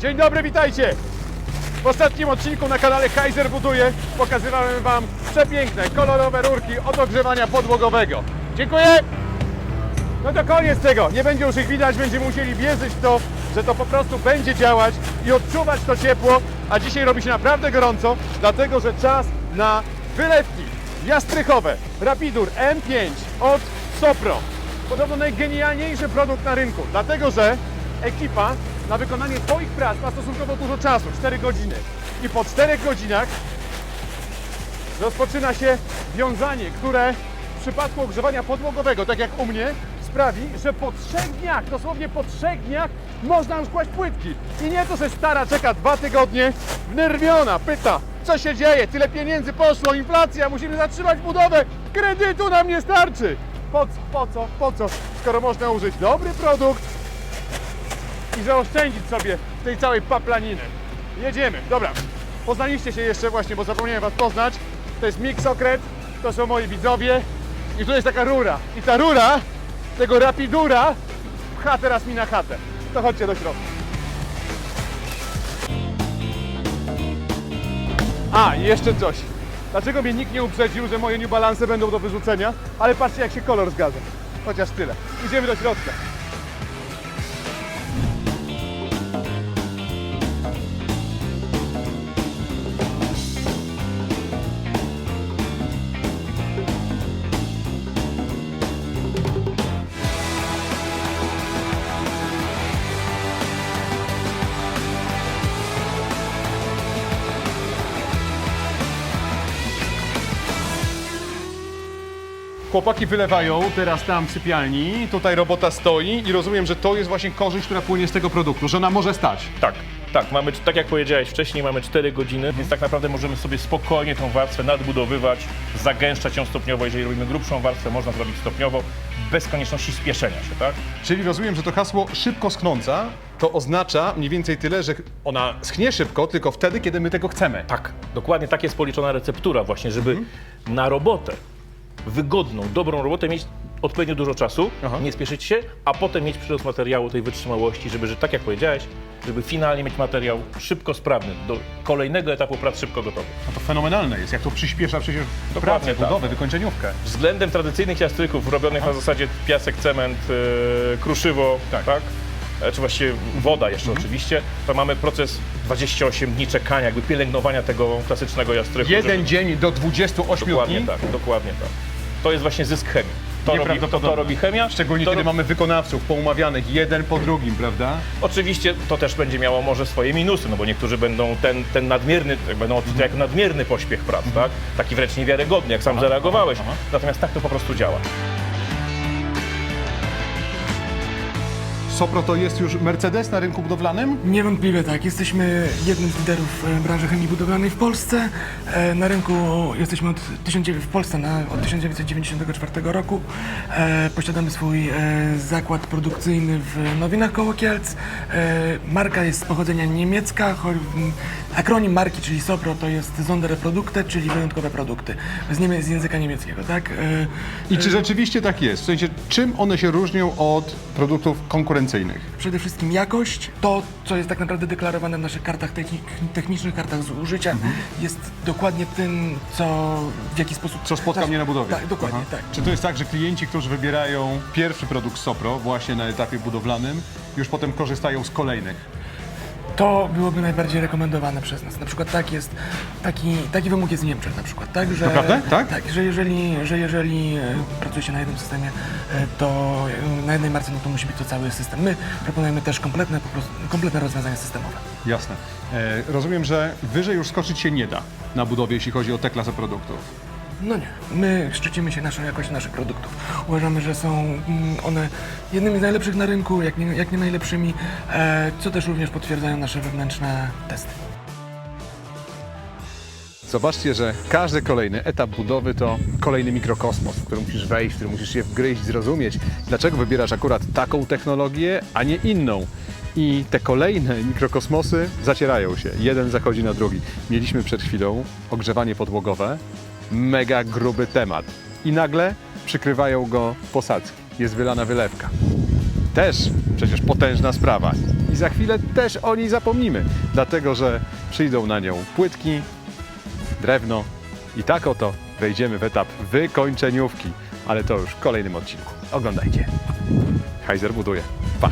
Dzień dobry, witajcie! W ostatnim odcinku na kanale Kaiser Buduje pokazywałem Wam przepiękne, kolorowe rurki od ogrzewania podłogowego. Dziękuję! No to koniec tego. Nie będzie już ich widać, będziemy musieli wierzyć w to, że to po prostu będzie działać i odczuwać to ciepło, a dzisiaj robi się naprawdę gorąco, dlatego że czas na wylewki jastrychowe Rapidur M5 od Sopro. Podobno najgenialniejszy produkt na rynku, dlatego że ekipa na wykonanie swoich prac ma stosunkowo dużo czasu, 4 godziny. I po 4 godzinach rozpoczyna się wiązanie, które w przypadku ogrzewania podłogowego, tak jak u mnie, sprawi, że po trzech dniach, dosłownie po trzech dniach, można już kłaść płytki. I nie to, że stara czeka dwa tygodnie, wnerwiona, pyta, co się dzieje, tyle pieniędzy poszło, inflacja, musimy zatrzymać budowę, kredytu nam nie starczy. Po co, po co, po co, skoro można użyć dobry produkt i zaoszczędzić sobie tej całej paplaniny. Jedziemy, dobra. Poznaliście się jeszcze właśnie, bo zapomniałem Was poznać. To jest Mixokret, to są moi widzowie i tu jest taka rura. I ta rura tego Rapidura pcha teraz mi na chatę. To chodźcie do środka. A, jeszcze coś. Dlaczego mnie nikt nie uprzedził, że moje New Balance będą do wyrzucenia? Ale patrzcie, jak się kolor zgadza. Chociaż tyle. Idziemy do środka. Chłopaki wylewają teraz tam w sypialni, tutaj robota stoi i rozumiem, że to jest właśnie korzyść, która płynie z tego produktu, że ona może stać. Tak, tak, mamy, tak jak powiedziałeś wcześniej, mamy 4 godziny, więc tak naprawdę możemy sobie spokojnie tą warstwę nadbudowywać, zagęszczać ją stopniowo. Jeżeli robimy grubszą warstwę, można zrobić stopniowo, bez konieczności spieszenia się, tak? Czyli rozumiem, że to hasło szybko schnąca to oznacza mniej więcej tyle, że ona schnie szybko, tylko wtedy, kiedy my tego chcemy. Tak, dokładnie tak jest policzona receptura właśnie, żeby na robotę, wygodną, dobrą robotę mieć odpowiednio dużo czasu, Aha. nie spieszyć się, a potem mieć przyrost materiału, tej wytrzymałości, żeby, że tak jak powiedziałeś, żeby finalnie mieć materiał szybko sprawny, do kolejnego etapu prac szybko gotowy. No to fenomenalne jest, jak to przyspiesza przecież Dokładnie pracę, tak. budowę, wykończeniówkę. Względem tradycyjnych jastryków robionych na zasadzie piasek, cement, yy, kruszywo, Tak. tak? E, Czy właściwie woda jeszcze oczywiście, to mamy proces 28 dni czekania, jakby pielęgnowania tego klasycznego. Jeden żeby- dzień do 28 Dokładnie dni. tak, dokładnie tak. To jest właśnie zysk chemii. To robi, to, Nieprawdopodobne. to robi chemia. Szczególnie to kiedy mamy wykonawców poumawianych jeden po drugim, prawda? Oczywiście to też będzie miało może swoje minusy, no bo niektórzy będą ten, ten nadmierny, będą odczuwać jako nadmierny pośpiech prac, tak? Taki wręcz niewiarygodny, jak sam zareagowałeś. Natomiast tak to po prostu działa. Sopro to jest już Mercedes na rynku budowlanym? Niewątpliwie tak. Jesteśmy jednym z liderów e, branży chemii budowlanej w Polsce. E, Na rynku jesteśmy od 19, w Polsce na, od 1994 roku. E, Posiadamy swój e, zakład produkcyjny w Nowinach koło Kielc. E, Marka jest z pochodzenia niemiecka. cho- m, Akronim marki, czyli SOPRO, to jest Sonderprodukte, czyli wyjątkowe produkty. Z, niemie- z języka niemieckiego, tak? E, I czy rzeczywiście tak jest? W sensie, czym one się różnią od produktów konkurencyjnych? Przede wszystkim jakość, to co jest tak naprawdę deklarowane w naszych kartach techni- technicznych, kartach zużycia, Mhm. jest dokładnie tym, co w jaki sposób... Co spotka mnie na budowie? Tak, dokładnie, Aha. tak. Czy to jest tak, że klienci, którzy wybierają pierwszy produkt Sopro właśnie na etapie budowlanym, już potem korzystają z kolejnych? To byłoby najbardziej rekomendowane przez nas. Na przykład tak jest, taki, taki wymóg jest w Niemczech na przykład, tak? Że, Naprawdę? Tak? Tak, że jeżeli, że jeżeli e, pracuje się na jednym systemie, e, to e, na jednej marce, no to musi być to cały system. My proponujemy też kompletne, po prostu, kompletne rozwiązania systemowe. Jasne. E, rozumiem, że wyżej już skoczyć się nie da na budowie, jeśli chodzi o tę klasę produktów. No nie. My szczycimy się naszą jakością naszych produktów. Uważamy, że są mm, one jednymi z najlepszych na rynku, jak nie, jak nie najlepszymi, e, co też również potwierdzają nasze wewnętrzne testy. Zobaczcie, że każdy kolejny etap budowy to kolejny mikrokosmos, w który musisz wejść, w który musisz się wgryźć, zrozumieć, dlaczego wybierasz akurat taką technologię, a nie inną. I te kolejne mikrokosmosy zacierają się. Jeden zachodzi na drugi. Mieliśmy przed chwilą ogrzewanie podłogowe, mega gruby temat. I nagle przykrywają go posadzki. Jest wylana wylewka. Też przecież potężna sprawa. I za chwilę też o niej zapomnimy, dlatego że przyjdą na nią płytki, drewno i tak oto wejdziemy w etap wykończeniówki, ale to już w kolejnym odcinku. Oglądajcie. Heiser buduje. Pa!